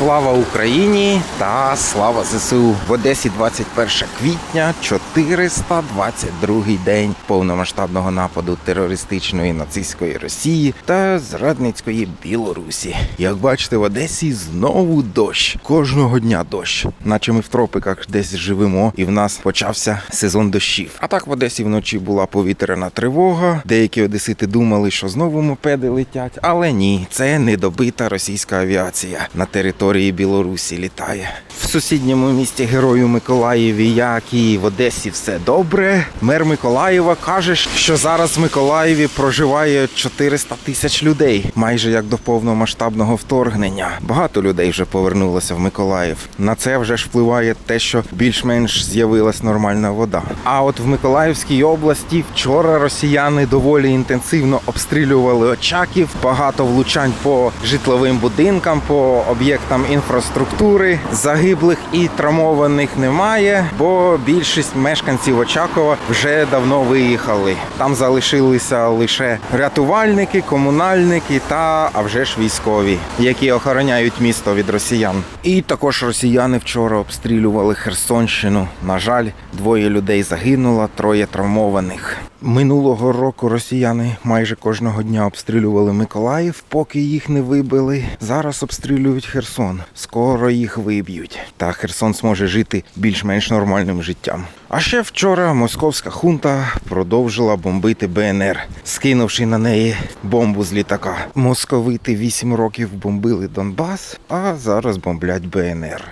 Слава Україні та слава ЗСУ в Одесі 21 квітня, 422 день повномасштабного нападу терористичної нацистської Росії та зрадницької Білорусі. Як бачите, в Одесі знову дощ. Кожного дня дощ, наче ми в тропиках десь живемо, і в нас почався сезон дощів. А так в Одесі вночі була повітряна тривога. Деякі одесити думали, що знову мопеди летять, але ні, це недобита російська авіація на території Білорусі літає. В сусідньому місті Герою Миколаєві, як і в Одесі, все добре. Мер Миколаєва каже, що зараз в Миколаєві проживає 400 тисяч людей, майже як до повномасштабного вторгнення. Багато людей вже повернулося в Миколаїв. На це вже ж впливає те, що більш-менш з'явилась нормальна вода. А от в Миколаївській області вчора росіяни доволі інтенсивно обстрілювали очаків. Багато влучань по житловим будинкам, по об'єктам інфраструктури. Загиблих і травмованих немає, бо більшість мешканців Очакова вже давно виїхали. Там залишилися лише рятувальники, комунальники та а вже ж військові, які охороняють місто від росіян. І також росіяни вчора обстрілювали Херсонщину. На жаль, двоє людей загинуло, троє травмованих. Минулого року росіяни майже кожного дня обстрілювали Миколаїв, поки їх не вибили. Зараз обстрілюють Херсон. Скоро їх виб'ють. Та Херсон зможе жити більш-менш нормальним життям. А ще вчора московська хунта продовжила бомбити БНР, скинувши на неї бомбу з літака. Московити вісім років бомбили Донбас, а зараз бомблять БНР.